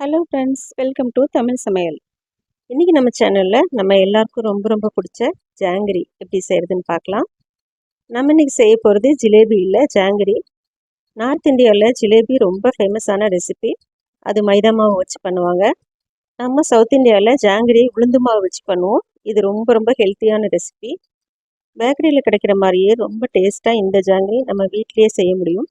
Hello friends welcome to Tamil சமையல் இன்றைக்கி நம்ம சேனலில் நம்ம எல்லாருக்கும் ரொம்ப ரொம்ப பிடிச்ச ஜாங்கிரி எப்படி செய்கிறதுன்னு பார்க்கலாம். நம்ம இன்றைக்கி செய்ய போகிறது ஜிலேபி இல்லை ஜாங்கிரி நார்த் இந்தியாவில் ஜிலேபி ரொம்ப ஃபேமஸான ரெசிபி அது மைதா மாவு வச்சு பண்ணுவாங்க. நம்ம சவுத் இந்தியாவில் ஜாங்கிரி உளுந்து மாவு வச்சு பண்ணுவோம். இது ரொம்ப ரொம்ப ஹெல்த்தியான ரெசிபி பேக்கரியில் கிடைக்கிற மாதிரியே ரொம்ப டேஸ்ட்டாக இந்த ஜாங்கிரி நம்ம வீட்லேயே செய்ய முடியும்.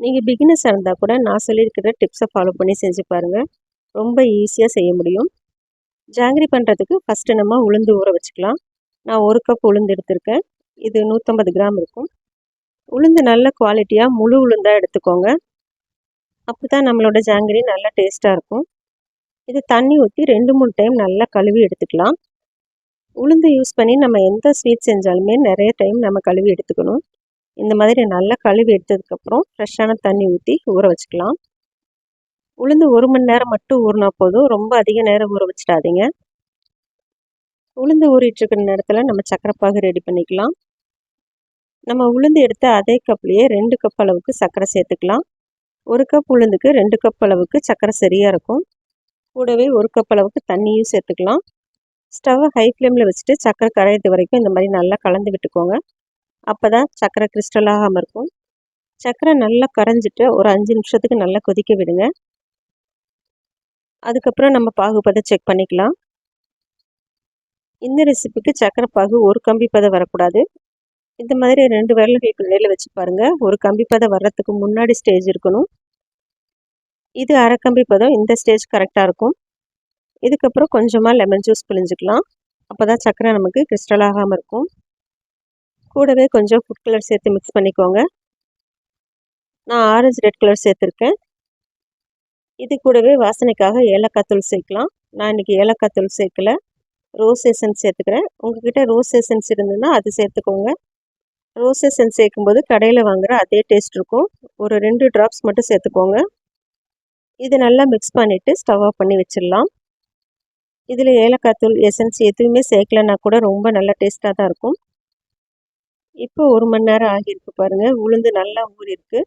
நீங்கள் பிகினஸாக இருந்தால் கூட நான் சொல்லியிருக்கிற டிப்ஸை ஃபாலோ பண்ணி செஞ்சு பாருங்கள் ரொம்ப ஈஸியாக செய்ய முடியும். ஜாங்கிரி பண்ணுறதுக்கு ஃபஸ்ட்டு நம்ம உளுந்து ஊற வச்சுக்கலாம். நான் ஒரு கப் உளுந்து எடுத்திருக்கேன். இது நூற்றம்பது கிராம் இருக்கும். உளுந்து நல்ல குவாலிட்டியாக முழு உளுந்தாக எடுத்துக்கோங்க. அப்போ தான் நம்மளோட ஜாங்கிரி நல்லா டேஸ்ட்டாக இருக்கும். இது தண்ணி ஊற்றி ரெண்டு மூணு டைம் நல்லா கழுவி எடுத்துக்கலாம். உளுந்து யூஸ் பண்ணி நம்ம எந்த ஸ்வீட் செஞ்சாலுமே நிறைய டைம் நம்ம கழுவி எடுத்துக்கணும். இந்த மாதிரி நல்லா கழுவி எடுத்ததுக்கப்புறம் ஃப்ரெஷ்ஷான தண்ணி ஊற்றி ஊற வச்சுக்கலாம். உளுந்து ஒரு மணி நேரம் மட்டும் ஊறினா போதும். ரொம்ப அதிக நேரம் ஊற வச்சிடாதீங்க. உளுந்து ஊறிட்டுருக்கிற நேரத்தில் நம்ம சக்கரைப்பாகு ரெடி பண்ணிக்கலாம். நம்ம உளுந்து எடுத்த அதே கப்லேயே ரெண்டு கப் அளவுக்கு சர்க்கரை சேர்த்துக்கலாம். ஒரு கப் உளுந்துக்கு ரெண்டு கப் அளவுக்கு சர்க்கரை சரியாக இருக்கும். கூடவே ஒரு கப் அளவுக்கு தண்ணியும் சேர்த்துக்கலாம். ஸ்டவ்வை ஹை ஃப்ளேமில் வச்சுட்டு சர்க்கரை கரையிறது வரைக்கும் இந்த மாதிரி நல்லா கலந்து விட்டுக்கோங்க. அப்போ தான் சர்க்கரை கிறிஸ்டலாகாமல் இருக்கும். சர்க்கரை நல்லா கரைஞ்சிட்டு ஒரு அஞ்சு நிமிஷத்துக்கு நல்லா கொதிக்க விடுங்க. அதுக்கப்புறம் நம்ம பாகுபதை செக் பண்ணிக்கலாம். இந்த ரெசிபிக்கு சர்க்கரை பாகு ஒரு கம்பி பதை வரக்கூடாது. இந்த மாதிரி ரெண்டு விரல்களுக்கு இடையில வச்சு பாருங்கள் ஒரு கம்பி பதை வர்றதுக்கு முன்னாடி ஸ்டேஜ் இருக்கணும். இது அரை கம்பி பதம் இந்த ஸ்டேஜ் கரெக்டாக இருக்கும். இதுக்கப்புறம் கொஞ்சமாக லெமன் ஜூஸ் பிழிஞ்சிக்கலாம். அப்போ தான் சர்க்கரை நமக்கு கிறிஸ்டல் ஆகாமல் இருக்கும். கூடவே கொஞ்சம் ஃபுட் கலர் சேர்த்து மிக்ஸ் பண்ணிக்கோங்க. நான் ஆரஞ்சு ரெட் கலர் சேர்த்துருக்கேன். இது கூடவே வாசனைக்காக ஏலக்காய் தூள் சேர்க்கலாம். நான் இன்றைக்கி ஏலக்காய் தூள் சேர்க்கல. ரோஸ் எசன்ஸ் சேர்த்துக்கிறேன். உங்ககிட்ட ரோஸ் எசன்ஸ் இருந்ததுன்னா அது சேர்த்துக்கோங்க. ரோஸ் எசன்ஸ் சேர்க்கும்போது கடையில் வாங்குகிற அதே டேஸ்ட் இருக்கும். ஒரு ரெண்டு ட்ராப்ஸ் மட்டும் சேர்த்துக்கோங்க. இது நல்லா மிக்ஸ் பண்ணிவிட்டு ஸ்டவ் ஆஃப் பண்ணி வச்சிடலாம். இதில் ஏலக்காய் தூள் எசன்ஸ் எதுவுமே சேர்க்கலன்னா கூட ரொம்ப நல்லா டேஸ்ட்டாக தான் இருக்கும். இப்போ ஒரு மணி நேரம் ஆகியிருக்கு பாருங்கள் உளுந்து நல்லா ஊறிருக்கு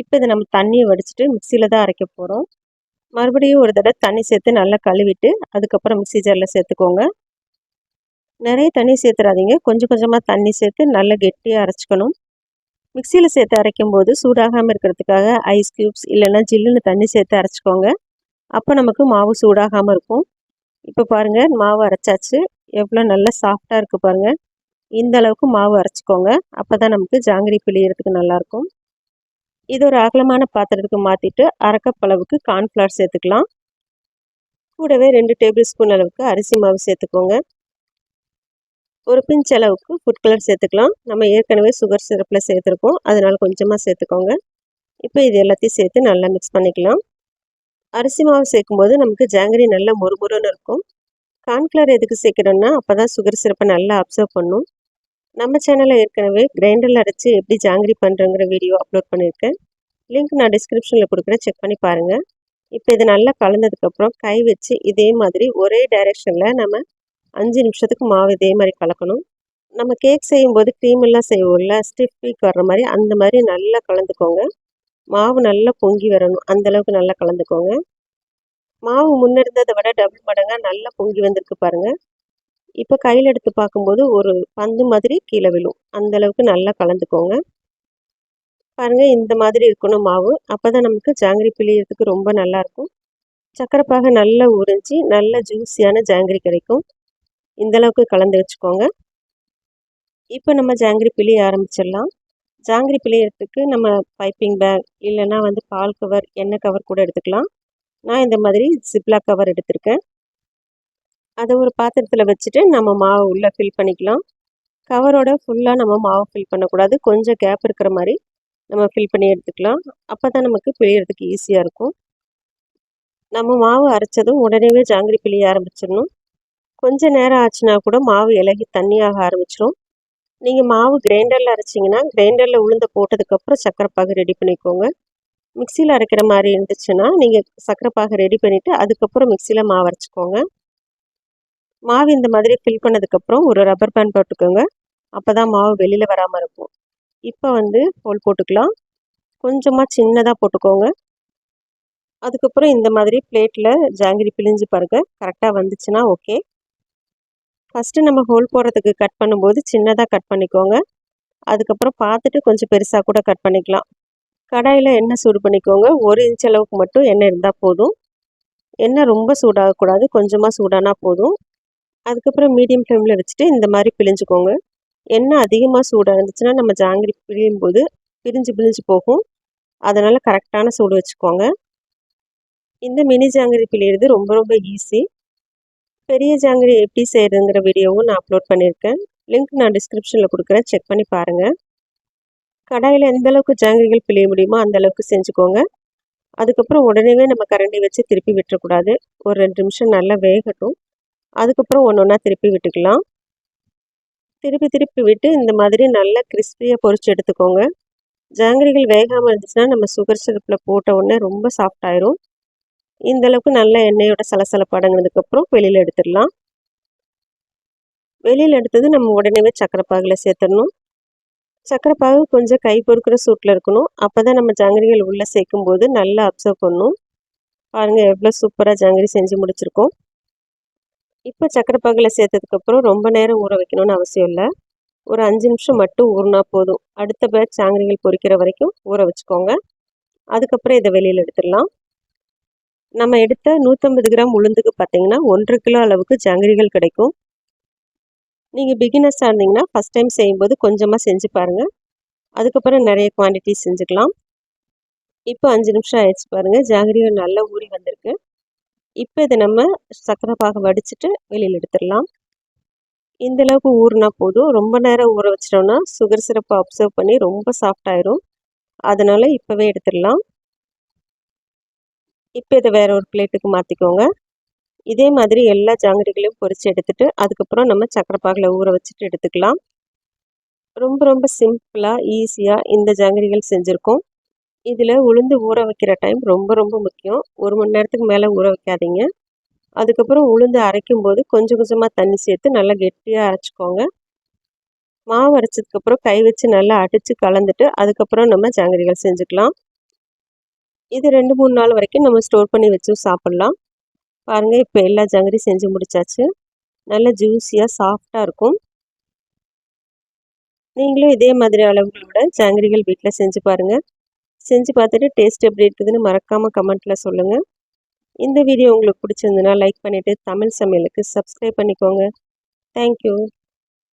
இப்போ இதை நம்ம தண்ணியை வடிச்சிட்டு மிக்சியில் தான் அரைக்க போகிறோம் மறுபடியும் ஒரு தடவை தண்ணி சேர்த்து நல்லா கழுவிட்டு அதுக்கப்புறம் மிக்சி ஜாரில் சேர்த்துக்கோங்க. நிறைய தண்ணி சேர்த்துறாதீங்க. கொஞ்சம் கொஞ்சமாக தண்ணி சேர்த்து நல்லா கெட்டியாக அரைச்சிக்கணும். மிக்சியில் சேர்த்து அரைக்கும் போது சூடாகாமல் இருக்கிறதுக்காக ஐஸ் க்யூப்ஸ் இல்லைன்னா ஜில்லுன்னு தண்ணி சேர்த்து அரைச்சிக்கோங்க. அப்போ நமக்கு மாவு சூடாகாமல் இருக்கும். இப்போ பாருங்கள் மாவு அரைச்சாச்சு. எவ்வளோ நல்லா சாஃப்டாக இருக்குது பாருங்கள் இந்த அளவுக்கு மாவு அரைச்சிக்கோங்க. அப்போ தான் நமக்கு ஜாங்கிரி பிழியறதுக்கு நல்லாயிருக்கும். இது ஒரு அகலமான பாத்திரத்துக்கு மாற்றிட்டு அரைக்கப் அளவுக்கு கார்ன்ஃப்ளவர் சேர்த்துக்கலாம். கூடவே ரெண்டு டேபிள் ஸ்பூன் அளவுக்கு அரிசி மாவு சேர்த்துக்கோங்க. ஒரு பிஞ்ச் அளவுக்கு ஃபுட் கலர் சேர்த்துக்கலாம். நம்ம ஏற்கனவே சுகர் சிரப்பில் சேர்த்துருக்கோம். அதனால் கொஞ்சமாக சேர்த்துக்கோங்க. இப்போ இது எல்லாத்தையும் சேர்த்து நல்லா மிக்ஸ் பண்ணிக்கலாம். அரிசி மாவு சேர்க்கும்போது நமக்கு ஜாங்கிரி நல்லா மொறுமொறுன்னு இருக்கும். கார்ன்ஃப்ளவர் எதுக்கு சேர்க்குறோன்னா அப்போ தான் சுகர் சிரப்பை நல்லா அப்சர்வ் பண்ணும். நம்ம சேனலில் ஏற்கனவே கிரைண்டரில் அரைச்சி எப்படி ஜாங்கிரி பண்ணுறங்கிற வீடியோ அப்லோட் பண்ணியிருக்கேன் லிங்க் நான் டிஸ்கிரிப்ஷனில் கொடுக்குறேன். செக் பண்ணி பாருங்கள் இப்போ இது நல்லா கலந்ததுக்கப்புறம் கை வச்சு இதே மாதிரி ஒரே டைரெக்ஷனில் நம்ம அஞ்சு நிமிஷத்துக்கு மாவு இதே மாதிரி கலக்கணும். நம்ம கேக் செய்யும்போது க்ரீம் எல்லாம் செய்வோம்ல ஸ்டிஃப் பீக் வர்ற மாதிரி அந்த மாதிரி நல்லா கலந்துக்கோங்க. மாவு நல்லா பொங்கி வரணும். அந்தளவுக்கு நல்லா கலந்துக்கோங்க. மாவு முன்னிருந்ததை விட டபுள் மடங்காக நல்லா பொங்கி வந்திருக்கு பாருங்கள் இப்போ கையில் எடுத்து பார்க்கும்போது ஒரு பந்து மாதிரி கீழே விழும். அந்தளவுக்கு நல்லா கலந்துக்கோங்க. பாருங்கள் இந்த மாதிரி இருக்கணும் மாவு. அப்போ தான் நமக்கு ஜாங்கிரி பிழியறதுக்கு ரொம்ப நல்லாயிருக்கும் சக்கரைப்பாக நல்லா உறிஞ்சி நல்ல ஜூஸியான ஜாங்கிரி கிடைக்கும். இந்தளவுக்கு கலந்து வச்சுக்கோங்க. இப்போ நம்ம ஜாங்கிரி பிழிய ஆரம்பிச்சிடலாம். ஜாங்கிரி பிழியறதுக்கு நம்ம பைப்பிங் பேக் இல்லைன்னா வந்து பால் கவர் எண்ணெய் கவர் கூட எடுத்துக்கலாம். நான் இந்த மாதிரி சிப்லா கவர் எடுத்திருக்கேன். அதை ஒரு பாத்திரத்தில் வச்சுட்டு நம்ம மாவு உள்ளே ஃபில் பண்ணிக்கலாம். கவரோட ஃபுல்லாக நம்ம மாவு ஃபில் பண்ணக்கூடாது. கொஞ்சம் கேப் இருக்கிற மாதிரி நம்ம ஃபில் பண்ணி எடுத்துக்கலாம். அப்போ தான் நமக்கு பிழியறதுக்கு ஈஸியாக இருக்கும். நம்ம மாவு அரைச்சதும் உடனே ஜாங்கிரி பிழிய ஆரம்பிச்சிடணும். கொஞ்சம் நேரம் ஆச்சுன்னா கூட மாவு இலகி தண்ணியாக ஆரம்பிச்சிடும் நீங்கள் மாவு கிரைண்டரில் அரைச்சிங்கன்னா கிரைண்டரில் உளுந்த போட்டதுக்கப்புறம் சக்கரைப்பாக ரெடி பண்ணிக்கோங்க. மிக்சியில் அரைக்கிற மாதிரி இருந்துச்சுன்னா நீங்கள் சக்கரைப்பாக ரெடி பண்ணிவிட்டு அதுக்கப்புறம் மிக்சியில் மாவு அரைச்சிக்கோங்க. மாவு இந்த மாதிரி ஃபில் பண்ணதுக்கப்புறம் ஒரு ரப்பர் பேண்ட் போட்டுக்கோங்க. அப்போ தான் மாவு வெளியில் வராமல் இருக்கும். இப்போ வந்து ஹோல் போட்டுக்கலாம். கொஞ்சமாக சின்னதாக போட்டுக்கோங்க. அதுக்கப்புறம் இந்த மாதிரி பிளேட்டில் ஜாங்கிரி பிழிஞ்சு பாருங்கள் கரெக்டாக வந்துச்சுன்னா ஓகே ஃபஸ்ட்டு நம்ம ஹோல் போடுறதுக்கு கட் பண்ணும்போது சின்னதாக கட் பண்ணிக்கோங்க. அதுக்கப்புறம் பார்த்துட்டு கொஞ்சம் பெருசாக கூட கட் பண்ணிக்கலாம். கடாயில் எண்ணெய் சூடு பண்ணிக்கோங்க. ஒரு இன்ச் அளவுக்கு மட்டும் எண்ணெய் இருந்தால் போதும். எண்ணெய் ரொம்ப சூடாகக்கூடாது. கொஞ்சமாக சூடானா போதும். அதுக்கப்புறம் மீடியம் ஃப்ளேமில் வச்சுட்டு இந்த மாதிரி பிழிஞ்சுக்கோங்க. எண்ணெய் அதிகமாக சூடாக இருந்துச்சுன்னா நம்ம ஜாங்கிரி பிழியும் போது பிரிஞ்சு பிரிஞ்சு போகும். அதனால் கரெக்டான சூடு வச்சுக்கோங்க. இந்த மினி ஜாங்கிரி பிழியிறது ரொம்ப ரொம்ப ஈஸி பெரிய ஜாங்கிரி எப்படி செய்கிறதுங்கிற வீடியோவும் நான் அப்லோட் பண்ணியிருக்கேன். லிங்க் நான் டிஸ்கிரிப்ஷனில் கொடுக்குறேன். செக் பண்ணி பாருங்கள் கடாயில் எந்த அளவுக்கு ஜாங்கிரிகள் பிழிய முடியுமோ அந்த அளவுக்கு செஞ்சுக்கோங்க. அதுக்கப்புறம் உடனே நம்ம கரண்டி வச்சு திருப்பி விட்டுறக்கூடாது. ஒரு ரெண்டு நிமிஷம் நல்லா வேகட்டும். அதுக்கப்புறம் ஒன்று ஒன்றா திருப்பி விட்டுக்கலாம். திருப்பி திருப்பி விட்டு இந்த மாதிரி நல்லா கிறிஸ்பியாக பொறிச்சு எடுத்துக்கோங்க. ஜாங்கிரிகள் வேகாமல் இருந்துச்சுன்னா நம்ம சுகர் சிரப்பில் போட்ட உடனே ரொம்ப சாஃப்ட் ஆயிரும். இந்த அளவுக்கு நல்ல எண்ணெயோட சலசலப்படங்கினதுக்கப்புறம் வெளியில் எடுத்துடலாம். வெளியில் எடுத்தது நம்ம உடனே சக்கரைப்பாகில் சேர்த்துடணும். சக்கரை பாகு கொஞ்சம் கை பொறுக்கிற சூட்டில் இருக்கணும். அப்போ தான் நம்ம ஜாங்கிரிகள் உள்ளே சேர்க்கும் போது நல்லா அப்சர்வ் பண்ணும். பாருங்கள் எவ்வளோ சூப்பராக ஜாங்கிரி செஞ்சு முடிச்சிருக்கோம். இப்போ சக்கரை பாகில் சேர்த்ததுக்கப்புறம் ரொம்ப நேரம் ஊற வைக்கணும்னு அவசியம் இல்லை. ஒரு அஞ்சு நிமிஷம் மட்டும் ஊறினா போதும். அடுத்த பேட்ச் சாங்கரிகள் பொறிக்கிற வரைக்கும் ஊற வச்சுக்கோங்க. அதுக்கப்புறம் இதை வெளியில் எடுத்துடலாம். நம்ம எடுத்த நூற்றம்பது கிராம் உளுந்துக்கு பார்த்தீங்கன்னா ஒன்றரை கிலோ அளவுக்கு ஜாங்கிரிகள் கிடைக்கும். நீங்கள் பிகினர்ஸாக இருந்தீங்கன்னா ஃபஸ்ட் டைம் செய்யும்போது கொஞ்சமாக செஞ்சு பாருங்கள் அதுக்கப்புறம் நிறைய குவான்டிட்டி செஞ்சுக்கலாம். இப்போ அஞ்சு நிமிஷம் ஆயிடுச்சு பாருங்கள் ஜாங்கிரிகள் நல்லா ஊறி வந்திருக்கு. இப்போ இதை நம்ம சக்கரை பாகம் வடிச்சிட்டு வெளியில் எடுத்துடலாம். இந்த அளவுக்கு ஊறினா போதும். ரொம்ப நேரம் ஊற வச்சிட்டோம்னா சுகர் சிரப்பை அப்சர்வ் பண்ணி ரொம்ப சாஃப்டாயிரும் அதனால் இப்போவே எடுத்துடலாம். இப்போ இதை வேற ஒரு பிளேட்டுக்கு மாற்றிக்கோங்க இதே மாதிரி எல்லா ஜாங்கிரிகளையும் பொரித்து எடுத்துகிட்டு அதுக்கப்புறம் நம்ம சக்கரை பாகில் ஊற வச்சுட்டு எடுத்துக்கலாம். ரொம்ப ரொம்ப சிம்பிளாக ஈஸியாக இந்த ஜாங்கிரிகள் செஞ்சுருக்கோம். இதில் உளுந்து ஊற வைக்கிற டைம் ரொம்ப ரொம்ப முக்கியம். ஒரு மணி நேரத்துக்கு மேலே ஊற வைக்காதீங்க. அதுக்கப்புறம் உளுந்து அரைக்கும் போது கொஞ்சம் கொஞ்சமாக தண்ணி சேர்த்து நல்லா கெட்டியாக அரைச்சிக்கோங்க. மாவு அரைச்சதுக்கப்புறம் கை வச்சு நல்லா அடித்து கலந்துட்டு அதுக்கப்புறம் நம்ம ஜாங்கிரிகள் செஞ்சுக்கலாம். இது ரெண்டு மூணு நாள் வரைக்கும் நம்ம ஸ்டோர் பண்ணி வச்சும் சாப்பிட்லாம். பாருங்கள் இப்போ எல்லா ஜாங்கிரி செஞ்சு முடிச்சாச்சு. நல்லா ஜூஸியாக சாஃப்டாக இருக்கும். நீங்களும் இதே மாதிரி அளவுகளோட ஜாங்கிரிகள் வீட்டில் செஞ்சு பாருங்கள் செஞ்சு பார்த்துட்டு டேஸ்ட் எப்படி இருக்குதுன்னு மறக்காமல் கமெண்ட்டில் சொல்லுங்கள் இந்த வீடியோ உங்களுக்கு பிடிச்சிருந்துன்னா லைக் பண்ணிவிட்டு தமிழ் சமையலுக்கு சப்ஸ்கிரைப் பண்ணிக்கோங்க. தேங்க்யூ